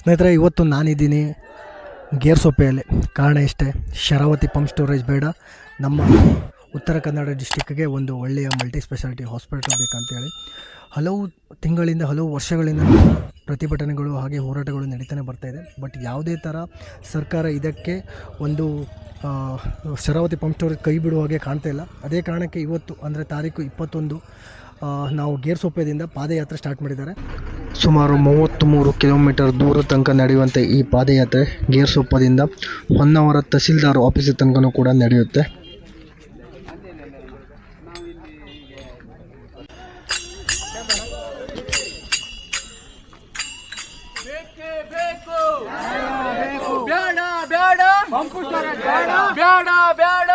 ಸ್ನೇಹಿತರೆ, ಇವತ್ತು ನಾನಿದ್ದೀನಿ ಗೇರ್ ಸೊಪ್ಪೆಯಲ್ಲಿ ಕಾರಣ ಇಷ್ಟೇ, ಶರಾವತಿ ಪಂಪ್ ಸ್ಟೋರೇಜ್ ಬೇಡ. ನಮ್ಮ ಉತ್ತರ ಕನ್ನಡ ಡಿಸ್ಟಿಕ್ಗೆ ಒಂದು ಒಳ್ಳೆಯ ಮಲ್ಟಿ ಸ್ಪೆಷಾಲಿಟಿ ಹಾಸ್ಪಿಟಲ್ ಬೇಕಂತೇಳಿ ಹಲವು ತಿಂಗಳಿಂದ, ಹಲವು ವರ್ಷಗಳಿಂದ ಪ್ರತಿಭಟನೆಗಳು ಹಾಗೆ ಹೋರಾಟಗಳು ನಡೀತಾನೆ ಬರ್ತಾಯಿದೆ ಬಟ್ ಯಾವುದೇ ಥರ ಸರ್ಕಾರ ಇದಕ್ಕೆ ಒಂದು ಶರಾವತಿ ಪಂಪ್ ಸ್ಟೋರೇಜ್ ಕೈ ಬಿಡುವ ಹಾಗೆ ಕಾಣ್ತಾ ಇಲ್ಲ. ಅದೇ ಕಾರಣಕ್ಕೆ ಇವತ್ತು, ಅಂದರೆ ತಾರೀಕು ಇಪ್ಪತ್ತೊಂದು ನಾವು ಗೇರ್ ಸೊಪ್ಪೆದಿಂದ ಪಾದಯಾತ್ರೆ ಸ್ಟಾರ್ಟ್ ಮಾಡಿದ್ದಾರೆ. ಸುಮಾರು ಮೂವತ್ತ್ಮೂರು ಕಿಲೋಮೀಟರ್ ದೂರ ತನಕ ನಡೆಯುವಂಥ ಈ ಪಾದಯಾತ್ರೆ ಗೇರ್ಸೊಪ್ಪದಿಂದ ಹೊನ್ನಾವರ ತಹಸೀಲ್ದಾರ್ ಆಫೀಸ್ ತನಕನೂ ಕೂಡ ನಡೆಯುತ್ತೆ. ಬೇಕೇ ಬೇಕು. ಬೇಡ ಬೇಡ. ಬೇಡ ಬೇಡ.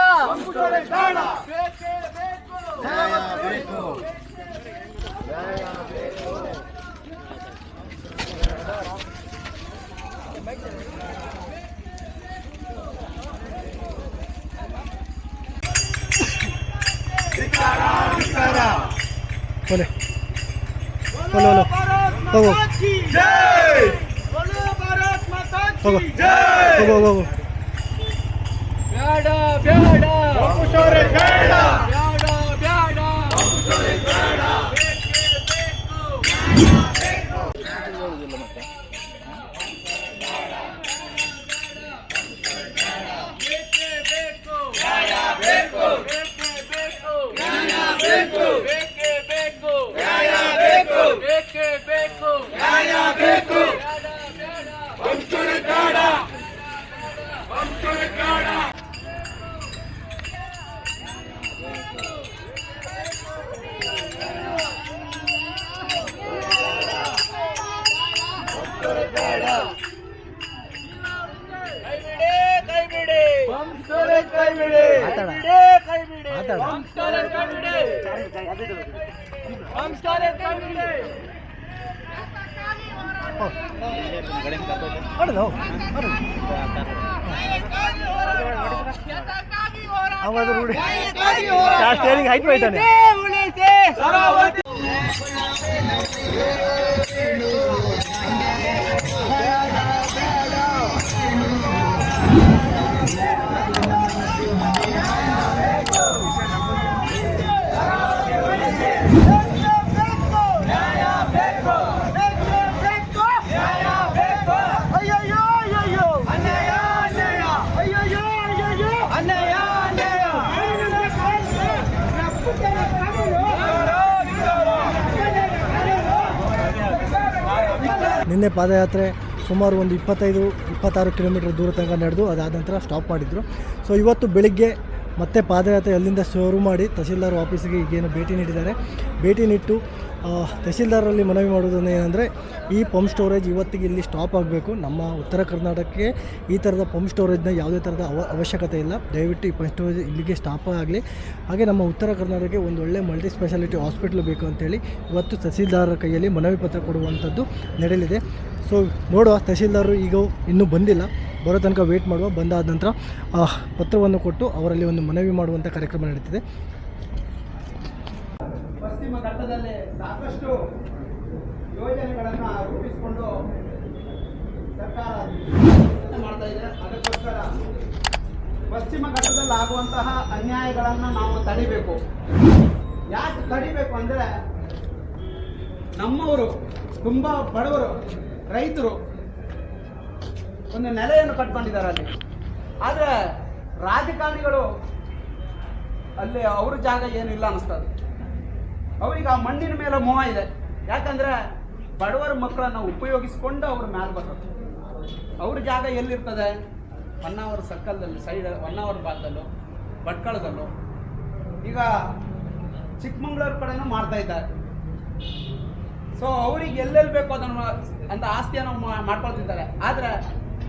ಒಲೆ ಒಲೆ ಒಲೆ ಹೋಗು. ಹೋಗು. ಹೋಗು ಹೋಗು ಹೋಗು. ಬೇಡ ಬೇಡ. ಹೊಡೆದು ಅವಾಗ ರೂಢಿ ಸ್ಟೇರಿಂಗ್ ಹೈಟ್ ಹೋಯ್ತಾನೆ ನಿನ್ನೆ ಪಾದಯಾತ್ರೆ ಸುಮಾರು ಒಂದು ಇಪ್ಪತ್ತೈದು, ಇಪ್ಪತ್ತಾರು ಕಿಲೋಮೀಟರ್ ದೂರ ತನಕ ನಡೆದು ಅದಾದ ನಂತರ ಸ್ಟಾಪ್ ಮಾಡಿದರು. ಸೊ ಇವತ್ತು ಬೆಳಿಗ್ಗೆ ಮತ್ತೆ ಪಾದಯಾತ್ರೆ ಅಲ್ಲಿಂದ ಶುರು ಮಾಡಿ ತಹಸೀಲ್ದಾರ್ ಆಫೀಸಿಗೆ ಈಗೇನು ಭೇಟಿ ನೀಡಿದ್ದಾರೆ. ಭೇಟಿ ನೀಟ್ಟು ತಹಸೀಲ್ದಾರಲ್ಲಿ ಮನವಿ ಮಾಡೋದನ್ನು ಏನಂದರೆ, ಈ ಪಂಪ್ ಸ್ಟೋರೇಜ್ ಇವತ್ತಿಗೆ ಇಲ್ಲಿ ಸ್ಟಾಪ್ ಆಗಬೇಕು. ನಮ್ಮ ಉತ್ತರ ಕರ್ನಾಟಕಕ್ಕೆ ಈ ಥರದ ಪಂಪ್ ಸ್ಟೋರೇಜ್ನ ಯಾವುದೇ ಥರದ ಅವ, ಅವಶ್ಯಕತೆ ಇಲ್ಲ. ದಯವಿಟ್ಟು ಈ ಪಂಪ್ ಸ್ಟೋರೇಜ್ ಇಲ್ಲಿಗೆ ಸ್ಟಾಪ್ ಆಗಲಿ. ಹಾಗೆ ನಮ್ಮ ಉತ್ತರ ಕರ್ನಾಟಕಕ್ಕೆ ಒಂದು ಒಳ್ಳೆ ಮಲ್ಟಿ ಸ್ಪೆಷಾಲಿಟಿ ಹಾಸ್ಪಿಟ್ಲ್ ಬೇಕು ಅಂತೇಳಿ ಇವತ್ತು ತಹಸೀಲ್ದಾರರ ಕೈಯಲ್ಲಿ ಮನವಿ ಪತ್ರ ಕೊಡುವಂಥದ್ದು ನಡೆಯಲಿದೆ. ಸೊ, ನೋಡುವ ತಹಸೀಲ್ದಾರರು ಈಗ ಇನ್ನೂ ಬಂದಿಲ್ಲ. ಬರೋ ತನಕ ವೇಟ್ ಮಾಡುವ. ಬಂದಾದ ನಂತರ ಪತ್ರವನ್ನು ಕೊಟ್ಟು ಅವರಲ್ಲಿ ಒಂದು ಮನವಿ ಮಾಡುವಂಥ ಕಾರ್ಯಕ್ರಮ ನಡೀತಿದೆ. ಪಶ್ಚಿಮ ಘಟ್ಟದಲ್ಲಿ ಸಾಕಷ್ಟು ಯೋಜನೆಗಳನ್ನು ರೂಪಿಸಿಕೊಂಡು ಸರ್ಕಾರ ಮಾಡ್ತಾ ಇದೆ. ಅದಕ್ಕೋಸ್ಕರ ಪಶ್ಚಿಮ ಘಟ್ಟದಲ್ಲಿ ಆಗುವಂತಹ ಅನ್ಯಾಯಗಳನ್ನು ನಾವು ತಡಿಬೇಕು. ಯಾಕೆ ತಡಿಬೇಕು ಅಂದರೆ ನಮ್ಮವರು, ತುಂಬ ಬಡವರು, ರೈತರು ಒಂದು ನೆಲೆಯನ್ನು ಕಟ್ಕೊಂಡಿದ್ದಾರೆ ಅಲ್ಲಿ. ಆದರೆ ರಾಜಕಾರಣಿಗಳು ಅಲ್ಲಿ ಅವ್ರ ಜಾಗ ಏನಿಲ್ಲ ಅನಿಸ್ತದೆ ಅವ್ರಿಗೆ ಆ ಮಣ್ಣಿನ ಮೇಲೆ ಮೋಹ ಇದೆ. ಯಾಕಂದ್ರೆ ಬಡವರ ಮಕ್ಕಳನ್ನ ಉಪಯೋಗಿಸ್ಕೊಂಡು ಅವ್ರ ಮ್ಯಾಲೆ ಬರ್ತದೆ ಅವ್ರ ಜಾಗ ಎಲ್ಲಿರ್ತದೆ? ಹೊನ್ನಾವರ ಸರ್ಕಲ್ದಲ್ಲಿ ಸೈಡ್ ಹೊನ್ನಾವರ ಭಾಗದಲ್ಲೂ, ಭಟ್ಕಳದಲ್ಲೂ. ಈಗ ಚಿಕ್ಕಮಂಗ್ಳೂರು ಕಡೆನೂ ಮಾಡ್ತಾ ಇದ್ದಾರೆ. ಸೊ ಅವ್ರಿಗೆ ಎಲ್ಲೆಲ್ಲಿ ಬೇಕೋ ಅದನ್ನು ಅಂತ ಆಸ್ತಿಯನ್ನು ಮಾಡ್ಕೊಳ್ತಿದ್ದಾರೆ. ಆದರೆ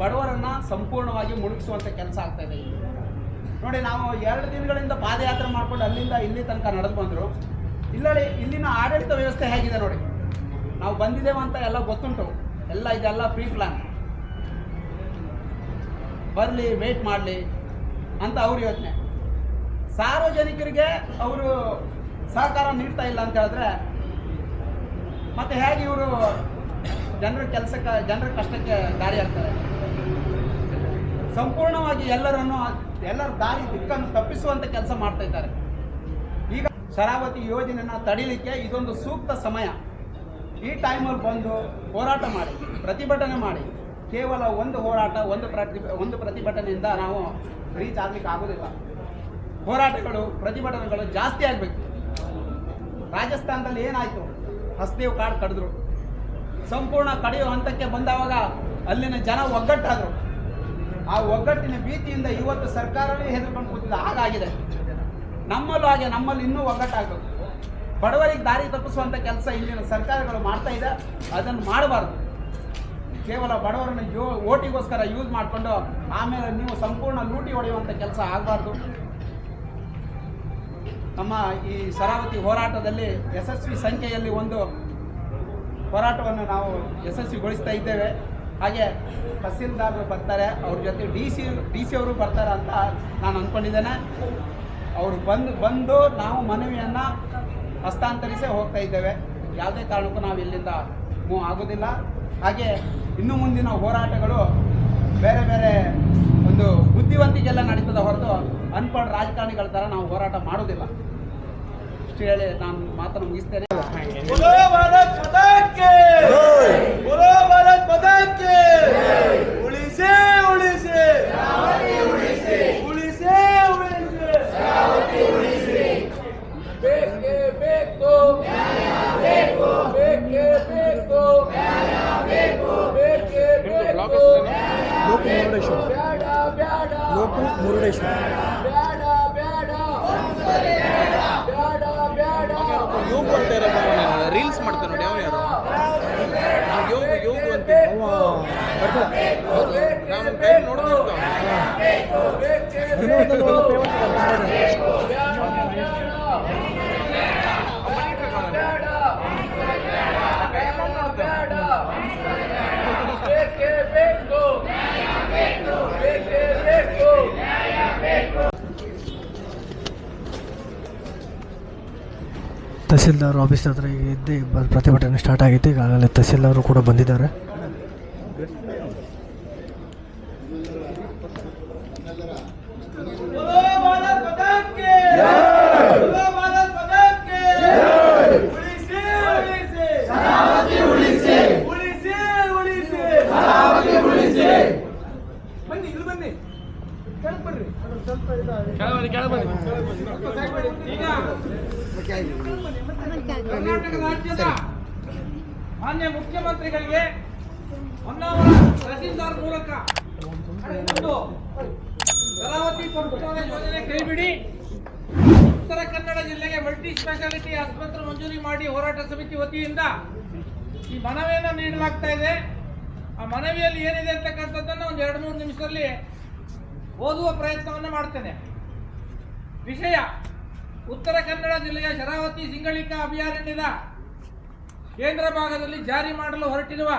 ಬಡವರನ್ನ ಸಂಪೂರ್ಣವಾಗಿ ಮುಳುಗಿಸುವಂಥ ಕೆಲಸ ಆಗ್ತಾ ಇದೆ ನೋಡಿ, ನಾವು ಎರಡು ದಿನಗಳಿಂದ ಪಾದಯಾತ್ರೆ ಮಾಡ್ಕೊಂಡು ಅಲ್ಲಿಂದ ಇಲ್ಲಿ ತನಕ ನಡೆದು ಬಂದರು. ಇಲ್ಲಲ್ಲಿ ಇಲ್ಲಿನ ಆಡಳಿತ ವ್ಯವಸ್ಥೆ ಹೇಗಿದೆ ನೋಡಿ. ನಾವು ಬಂದಿದ್ದೇವೆ ಅಂತ ಎಲ್ಲ ಗೊತ್ತುಂಟು. ಎಲ್ಲ ಇದೆಲ್ಲ ಪ್ರೀ ಪ್ಲಾನ್ ಬರಲಿ ವೇಟ್ ಮಾಡಲಿ ಅಂತ ಅವ್ರ ಯೋಚನೆ ಸಾರ್ವಜನಿಕರಿಗೆ ಅವರು ಸಹಕಾರ ನೀಡ್ತಾ ಇಲ್ಲ ಅಂತ ಹೇಳಿದ್ರೆ, ಮತ್ತೆ ಹೇಗೆ ಇವರು ಜನರ ಕೆಲಸಕ್ಕೆ, ಜನರ ಕಷ್ಟಕ್ಕೆ ದಾರಿ ಆಗ್ತಾರೆ ಸಂಪೂರ್ಣವಾಗಿ ಎಲ್ಲರನ್ನು ಎಲ್ಲರ ದಾರಿ ದಿಕ್ಕನ್ನು ತಪ್ಪಿಸುವಂತ ಕೆಲಸ ಮಾಡ್ತಾ ಇದ್ದಾರೆ. ಈಗ ಶರಾವತಿ ಯೋಜನೆನ ತಡಿಲಿಕ್ಕೆ ಇದೊಂದು ಸೂಕ್ತ ಸಮಯ. ಈ ಟೈಮಲ್ಲಿ ಬಂದು ಹೋರಾಟ ಮಾಡಿ, ಪ್ರತಿಭಟನೆ ಮಾಡಿ. ಕೇವಲ ಒಂದು ಹೋರಾಟ, ಒಂದು ಪ್ರತಿ ಒಂದು ಪ್ರತಿಭಟನೆಯಿಂದ ನಾವು ರೀಚ್ ಆಗ್ಲಿಕ್ಕೆ ಆಗೋದಿಲ್ಲ. ಹೋರಾಟಗಳು, ಪ್ರತಿಭಟನೆಗಳು ಜಾಸ್ತಿ ಆಗಬೇಕು. ರಾಜಸ್ಥಾನದಲ್ಲಿ ಏನಾಯಿತು? ಹಸ್ದೇವ್ ಕಾಡು ಕಡಿದ್ರು. ಸಂಪೂರ್ಣ ಕಡಿಯೋ ಹಂತಕ್ಕೆ ಬಂದವಾಗ ಅಲ್ಲಿನ ಜನ ಒಗ್ಗಟ್ಟಾದರು. ಆ ಒಗ್ಗಟ್ಟಿನ ಭೀತಿಯಿಂದ ಇವತ್ತು ಸರ್ಕಾರವೇ ಹೆದರ್ಕೊಂಡು ಕೂತಿದೆ ಹಾಗಾಗಿದೆ. ನಮ್ಮಲ್ಲೂ ಹಾಗೆ, ನಮ್ಮಲ್ಲಿ ಇನ್ನೂ ಒಗ್ಗಟ್ಟಾಗಬೇಕು. ಬಡವರಿಗೆ ದಾರಿ ತಪ್ಪಿಸುವಂಥ ಕೆಲಸ ಇಲ್ಲಿನ ಸರ್ಕಾರಗಳು ಮಾಡ್ತಾ ಇದೆ. ಅದನ್ನು ಮಾಡಬಾರ್ದು. ಕೇವಲ ಬಡವರನ್ನು ಯೋ, ಓಟಿಗೋಸ್ಕರ ಯೂಸ್ ಮಾಡಿಕೊಂಡು ಆಮೇಲೆ ನೀವು ಸಂಪೂರ್ಣ ಲೂಟಿ ಹೊಡೆಯುವಂಥ ಕೆಲಸ ಆಗಬಾರ್ದು. ನಮ್ಮ ಈ ಶರಾವತಿ ಹೋರಾಟದಲ್ಲಿ ಯಶಸ್ವಿ ಸಂಖ್ಯೆಯಲ್ಲಿ ಒಂದು ಹೋರಾಟವನ್ನು ನಾವು ಯಶಸ್ವಿಗೊಳಿಸ್ತಾ ಇದ್ದೇವೆ. ಹಾಗೆ ತಹಸೀಲ್ದಾರರು ಬರ್ತಾರೆ ಅವ್ರ ಜೊತೆ ಡಿ ಸಿ ಡಿ ಸಿ ಅವರು ಬರ್ತಾರೆ ಅಂತ ನಾನು ಅಂದ್ಕೊಂಡಿದ್ದೇನೆ ಅವರು ಬಂದು ಬಂದು ನಾವು ಮನವಿಯನ್ನು ಹಸ್ತಾಂತರಿಸೇ ಹೋಗ್ತಾ ಇದ್ದೇವೆ. ಯಾವುದೇ ಕಾರಣಕ್ಕೂ ನಾವು ಇಲ್ಲಿಂದ ಮೂವ್ ಆಗೋದಿಲ್ಲ. ಹಾಗೆ ಇನ್ನು ಮುಂದಿನ ಹೋರಾಟಗಳು ಬೇರೆ ಬೇರೆ ಒಂದು ಬುದ್ಧಿವಂತಿಕೆಲ್ಲ ನಡೀತದೆ ಹೊರತು ಅನ್ಪಡ್ ರಾಜಕಾರಣಿಗಳ ಥರ ನಾವು ಹೋರಾಟ ಮಾಡೋದಿಲ್ಲ. ಇಷ್ಟು ಹೇಳಿ ನಾನು ಮಾತನ್ನು ಮುಗಿಸ್ತೇನೆ. ದೇಶಕ್ಕೆ ಉಳಿಸೇ ಉಳಿಸಿ. ಉಳಿಸೇ ಉಳಿಸಿ. ಬೇಕೇ ಬೇಕು. ಬೇಕು ಬೇಕೇ. ಬೇಕು ಬೇಕೇ. ಬೇಕು ಬ್ಯಾಡ ಬ್ಯಾಡ ಬ್ಯಾಡ ತಹಸೀಲ್ದಾರ್ ಆಫೀಸ್ ಹತ್ರ ಇದ್ದು ಪ್ರತಿಭಟನೆ ಸ್ಟಾರ್ಟ್ ಆಗಿತ್ತು. ಈಗಾಗಲೇ ತಹಸೀಲ್ದಾರು ಕೂಡ ಬಂದಿದ್ದಾರೆ. ಕರ್ನಾಟಕ ರಾಜ್ಯದ ಮಾನ್ಯ ಮುಖ್ಯಮಂತ್ರಿಗಳಿಗೆ ಹೊನ್ನಾವರ ತಹಸೀಲ್ದಾರ್ ಮೂಲಕ ಶರಾವತಿ ಪಂಪುಟನ ಯೋಜನೆ ಕೈಬಿಡಿ. ಉತ್ತರ ಕನ್ನಡ ಜಿಲ್ಲೆಗೆ ಮಲ್ಟಿ ಸ್ಪೆಷಾಲಿಟಿ ಆಸ್ಪತ್ರೆ ಮಂಜೂರಿ ಮಾಡಿ ಹೋರಾಟ ಸಮಿತಿ ವತಿಯಿಂದ ಈ ಮನವಿಯನ್ನು ನೀಡಲಾಗ್ತಾ ಇದೆ. ಆ ಮನವಿಯಲ್ಲಿ ಏನಿದೆ ಅಂತಕ್ಕಂಥದ್ದನ್ನು ಒಂದು ಎರಡು ಮೂರು ನಿಮಿಷದಲ್ಲಿ ಓದುವ ಪ್ರಯತ್ನವನ್ನು ಮಾಡ್ತೇನೆ. ವಿಷಯ, ಉತ್ತರ ಕನ್ನಡ ಜಿಲ್ಲೆಯ ಶರಾವತಿ ಸಿಂಗಳಿಕಾ ಅಭಯಾರಣ್ಯದ ಕೇಂದ್ರ ಭಾಗದಲ್ಲಿ ಜಾರಿ ಮಾಡಲು ಹೊರಟಿರುವ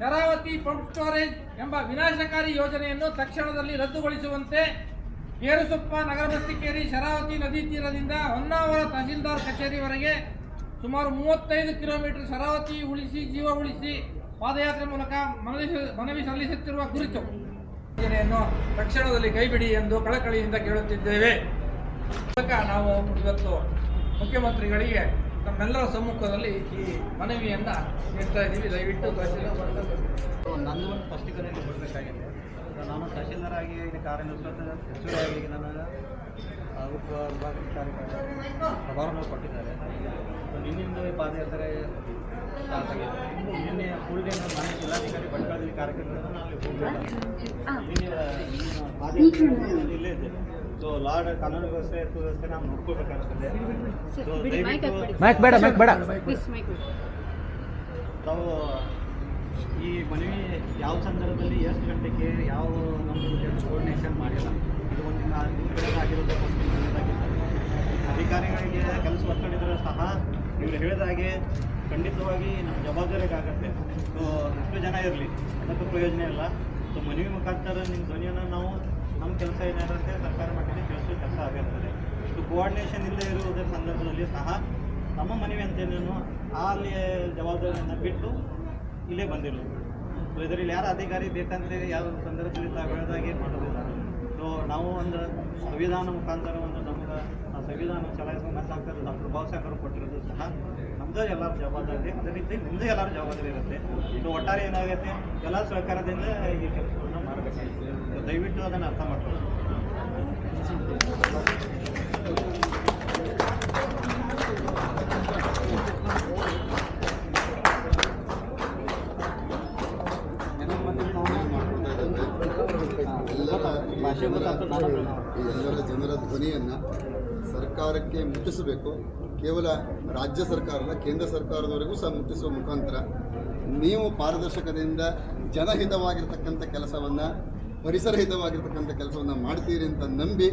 ಶರಾವತಿ ಪಂಪ್ ಸ್ಟೋರೇಜ್ ಎಂಬ ವಿನಾಶಕಾರಿ ಯೋಜನೆಯನ್ನು ತಕ್ಷಣದಲ್ಲಿ ರದ್ದುಗೊಳಿಸುವಂತೆ ಏರುಸೊಪ್ಪ, ನಗರ ಬಸ್ತಿಕೇರಿ, ಶರಾವತಿ ನದಿ ತೀರದಿಂದ ಹೊನ್ನಾವರ ತಹಸೀಲ್ದಾರ್ ಕಚೇರಿವರೆಗೆ ಸುಮಾರು ಮೂವತ್ತೈದು ಕಿಲೋಮೀಟರ್ ಶರಾವತಿ ಉಳಿಸಿ, ಜೀವ ಉಳಿಸಿ ಪಾದಯಾತ್ರೆ ಮೂಲಕ ಮನವಿ ಮನವಿ ಸಲ್ಲಿಸುತ್ತಿರುವ ಕುರಿತು ಯೋಜನೆಯನ್ನು ತಕ್ಷಣದಲ್ಲಿ ಕೈಬಿಡಿ ಎಂದು ಕಳಕಳಿಯಿಂದ ಕೇಳುತ್ತಿದ್ದೇವೆ. ಮೂಲಕ ನಾವು ಇವತ್ತು ಮುಖ್ಯಮಂತ್ರಿಗಳಿಗೆ ನಮ್ಮೆಲ್ಲರ ಸಮ್ಮುಖದಲ್ಲಿ ಈ ಮನವಿಯನ್ನ ನೀಡ್ತಾ ಇದ್ದೀವಿ. ದಯವಿಟ್ಟು ನಂದು ಒಂದು ಸ್ಪಷ್ಟೀಕರಣೆ ಬರಬೇಕಾಗಿದೆ. ನಾನು ತಹಶೀಲ್ದಾರ್ ಆಗಿ ಇಲ್ಲಿ ಕಾರ್ಯನಿರ್ವಹಿಸುತ್ತ ಹೆಚ್ಚುವರಿಯಾಗಿ ನನ್ನ ಉಪ ವಿಭಾಗಾಧಿಕಾರಿ ಪ್ರಭಾರವನ್ನು ಕೊಟ್ಟಿದ್ದಾರೆ. ನಿನ್ನಿಂದ ಪಾದಯಾತ್ರೆ ಸ್ಟಾರ್ಟ್ ಆಗಿದೆ ನಿನ್ನೆ ಫುಲ್ ಡೇ ನಾನು ಮನೆ ಜಿಲ್ಲಾಧಿಕಾರಿ ಬಂಡವಾಳದಲ್ಲಿ ಕಾರ್ಯಕ್ರಮಗಳನ್ನು ನಾವು ಅಲ್ಲಿ ಹೋಗಿಲ್ಲ ನಿನ್ನೆ ಪಾದಯಾತ್ರೆ ಇಲ್ಲೇ ಇದೆ ಸೊ ಲಾರ್ಡ್ ಕಾನೂನು ವ್ಯವಸ್ಥೆ ಸುವ್ಯವಸ್ಥೆ ನಾವು ನೋಡ್ಕೋಬೇಕಾಗ್ತದೆ. ಸೊ ಮೈಕ್ ಬೇಡ. ಮೈಕ್ ಬೇಡ ತಾವು ಈ ಮನವಿ ಯಾವ ಸಂದರ್ಭದಲ್ಲಿ ಎಷ್ಟು ಗಂಟೆಗೆ ಯಾವ ನಮ್ಮ ಕೋರ್ಡಿನೇಷನ್ ಮಾಡಿಲ್ಲ? ಇದು ಒಂದು ಅಧಿಕಾರಿಗಳಿಗೆ ಕೆಲಸ ಒತ್ತಡಿದ್ರು ಸಹ ಇವರು ಹೇಳಿದ ಹಾಗೆ ಖಂಡಿತವಾಗಿ ನಮ್ಮ ಜವಾಬ್ದಾರಿಗಾಗತ್ತೆ. ಸೊ ಎಷ್ಟು ಜನ ಇರಲಿ. ಅದಕ್ಕೂ ಪ್ರಯೋಜನ ಇಲ್ಲ. ಸೊ ಮನವಿ ಮುಖಾಂತರ ನಿಮ್ಮ ಧ್ವನಿಯನ್ನು ನಾವು ನಮ್ಮ ಕೆಲಸ ಏನಾಗುತ್ತೆ ಸರ್ಕಾರ ಮಟ್ಟದಲ್ಲಿ ಕೆಲಸ ಕೆಲಸ ಆಗಿರ್ತದೆ ಇಷ್ಟು ಕೋಆರ್ಡಿನೇಷನ್ ಇಲ್ಲದೆ ಇರುವುದರ ಸಂದರ್ಭದಲ್ಲಿ ಸಹ ನಮ್ಮ ಮನವಿ ಅಂತೇನೇನು ಅಲ್ಲಿ ಜವಾಬ್ದಾರಿಯನ್ನು ಬಿಟ್ಟು ಇಲ್ಲೇ ಬಂದಿರೋದು. ಸೊ ಇದರಲ್ಲಿ ಯಾರು ಅಧಿಕಾರಿ ಬೇಕಂದ್ರೆ ಯಾವ ಸಂದರ್ಭದಲ್ಲಿ ತಾವು ಏನು ಮಾಡೋದಿಲ್ಲ. ಸೊ ನಾವು ಒಂದು ಸಂವಿಧಾನ ಮುಖಾಂತರ ಒಂದು ನಮ್ಗೆ ಆ ಸಂವಿಧಾನ ಚಲಾಯಿಸುವ ಡಾಕ್ಟರ್ ಡಾಕ್ಟರ್ ಕೊಟ್ಟಿರೋದು ಸಹ ನಮ್ಮದೇ ಎಲ್ಲರ ಜವಾಬ್ದಾರಿ. ಅದೇ ರೀತಿ ನಿಮ್ಮದೇ ಎಲ್ಲರ ಜವಾಬ್ದಾರಿ ಇರುತ್ತೆ. ಇದು ಒಟ್ಟಾರೆ ಏನಾಗುತ್ತೆ? ಎಲ್ಲ ಸಹಕಾರದಿಂದ ಈ ಕೆಲಸ ಅದನ್ನು ಅರ್ಥ ಮಾಡ್ಕೊಳ್ಳಿ ಎಲ್ಲರ ಜನರ ಧ್ವನಿಯನ್ನು ಸರ್ಕಾರಕ್ಕೆ ಮುಟ್ಟಿಸಬೇಕು. ಕೇವಲ ರಾಜ್ಯ ಸರ್ಕಾರದ ಕೇಂದ್ರ ಸರ್ಕಾರದವರೆಗೂ ಸಹ ಮುಟ್ಟಿಸುವ ಮುಖಾಂತರ ನೀವು ಪಾರದರ್ಶಕತೆಯಿಂದ ಜನಹಿತವಾಗಿರ್ತಕ್ಕಂಥ ಕೆಲಸವನ್ನು ಪರಿಸರಹಿತವಾಗಿರ್ತಕ್ಕಂಥ ಕೆಲಸವನ್ನು ಮಾಡ್ತೀರಿ ಅಂತ ನಂಬಿ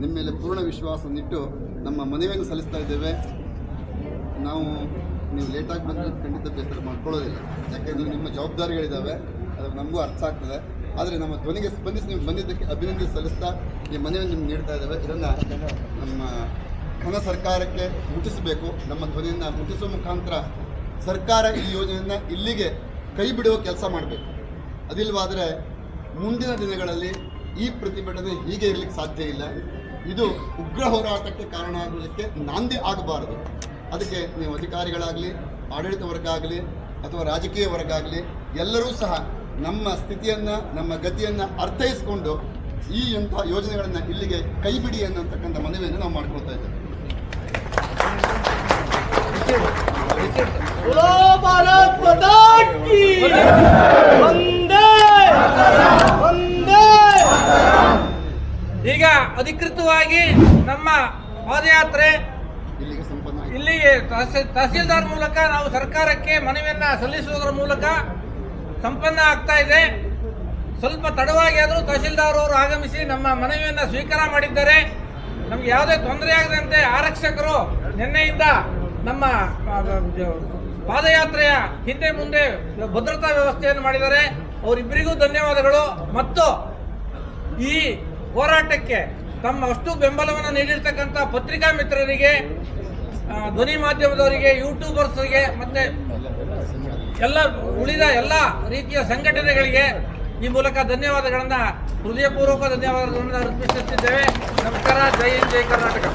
ನಿಮ್ಮ ಮೇಲೆ ಪೂರ್ಣ ವಿಶ್ವಾಸವನ್ನಿಟ್ಟು ನಮ್ಮ ಮನವಿಯನ್ನು ಸಲ್ಲಿಸ್ತಾ ಇದ್ದೇವೆ. ನಾವು ನೀವು ಲೇಟಾಗಿ ಬಂದರೆ ಖಂಡಿತ ಬೇಸರ ಮಾಡ್ಕೊಳ್ಳೋದಿಲ್ಲ. ಯಾಕೆಂದರೆ ನಿಮ್ಮ ಜವಾಬ್ದಾರಿಗಳಿದ್ದಾವೆ, ಅದು ನಮಗೂ ಅರ್ಥ ಆಗ್ತದೆ. ಆದರೆ ನಮ್ಮ ಧ್ವನಿಗೆ ಸ್ಪಂದಿಸಿ ನೀವು ಬಂದಿದ್ದಕ್ಕೆ ಅಭಿನಂದನೆ ಸಲ್ಲಿಸ್ತಾ ಈ ಮನವಿಯನ್ನು ನಿಮ್ಗೆ ನೀಡ್ತಾ ಇದ್ದೇವೆ. ಇದನ್ನು ನಮ್ಮ ಘನ ಸರ್ಕಾರಕ್ಕೆ ಮುಟ್ಟಿಸಬೇಕು. ನಮ್ಮ ಧ್ವನಿಯನ್ನು ಮುಟ್ಟಿಸುವ ಮುಖಾಂತರ ಸರ್ಕಾರ ಈ ಯೋಜನೆಯನ್ನು ಇಲ್ಲಿಗೆ ಕೈ ಬಿಡುವ ಕೆಲಸ ಮಾಡಬೇಕು. ಅದಿಲ್ವಾದರೆ ಮುಂದಿನ ದಿನಗಳಲ್ಲಿ ಈ ಪ್ರತಿಭಟನೆ ಹೀಗೆ ಇರಲಿಕ್ಕೆ ಸಾಧ್ಯ ಇಲ್ಲ. ಇದು ಉಗ್ರ ಹೋರಾಟಕ್ಕೆ ಕಾರಣ ಆಗೋದಕ್ಕೆ ನಾಂದಿ ಆಗಬಾರದು. ಅದಕ್ಕೆ ನೀವು ಅಧಿಕಾರಿಗಳಾಗಲಿ ಆಡಳಿತ ವರ್ಗ ಆಗಲಿ ಅಥವಾ ರಾಜಕೀಯ ವರ್ಗ ಆಗಲಿ ಎಲ್ಲರೂ ಸಹ ನಮ್ಮ ಸ್ಥಿತಿಯನ್ನು ನಮ್ಮ ಗತಿಯನ್ನು ಅರ್ಥೈಸಿಕೊಂಡು ಈ ಎಂಥ ಯೋಜನೆಗಳನ್ನು ಇಲ್ಲಿಗೆ ಕೈ ಬಿಡಿ ಅನ್ನತಕ್ಕಂಥ ಮನವಿಯನ್ನು ನಾವು ಮಾಡ್ಕೊಳ್ತಾ ಇದ್ದೇವೆ. ಈಗ ಅಧಿಕೃತವಾಗಿ ನಮ್ಮ ಪಾದಯಾತ್ರೆ. ಇಲ್ಲಿ ತಹಸೀಲ್- ತಹಸೀಲ್ದಾರ್ ಮೂಲಕ ನಾವು ಸರ್ಕಾರಕ್ಕೆ ಮನವಿಯನ್ನ ಸಲ್ಲಿಸುವುದರ ಮೂಲಕ ಸಂಪನ್ನ ಆಗ್ತಾ ಇದೆ. ಸ್ವಲ್ಪ ತಡವಾಗಿ ಆದರೂ ತಹಸೀಲ್ದಾರ್ ಅವರು ಆಗಮಿಸಿ ನಮ್ಮ ಮನವಿಯನ್ನ ಸ್ವೀಕಾರ ಮಾಡಿದ್ದಾರೆ. ನಮ್ಗೆ ಯಾವುದೇ ತೊಂದರೆ ಆಗದಂತೆ ಆರಕ್ಷಕರು ನಿನ್ನೆಯಿಂದ ನಮ್ಮ ಪಾದಯಾತ್ರೆಯ ಹಿಂದೆ ಮುಂದೆ ಭದ್ರತಾ ವ್ಯವಸ್ಥೆಯನ್ನು ಮಾಡಿದ್ದಾರೆ. ಅವರಿಬ್ಬರಿಗೂ ಧನ್ಯವಾದಗಳು. ಮತ್ತು ಈ ಹೋರಾಟಕ್ಕೆ ತಮ್ಮ ಅಷ್ಟು ಬೆಂಬಲವನ್ನು ನೀಡಿರ್ತಕ್ಕಂಥ ಪತ್ರಿಕಾ ಮಿತ್ರರಿಗೆ ಧ್ವನಿ ಮಾಧ್ಯಮದವರಿಗೆ ಯೂಟ್ಯೂಬರ್ಸ್ಗೆ ಮತ್ತೆ ಎಲ್ಲ ಉಳಿದ ಎಲ್ಲ ರೀತಿಯ ಸಂಘಟನೆಗಳಿಗೆ ಈ ಮೂಲಕ ಧನ್ಯವಾದಗಳನ್ನು, ಹೃದಯಪೂರ್ವಕ ಧನ್ಯವಾದಗಳನ್ನು ಅರ್ಪಿಸುತ್ತಿದ್ದೇವೆ. ನಮಸ್ಕಾರ. ಜೈ ಹಿಂದ್, ಜೈ ಕರ್ನಾಟಕ.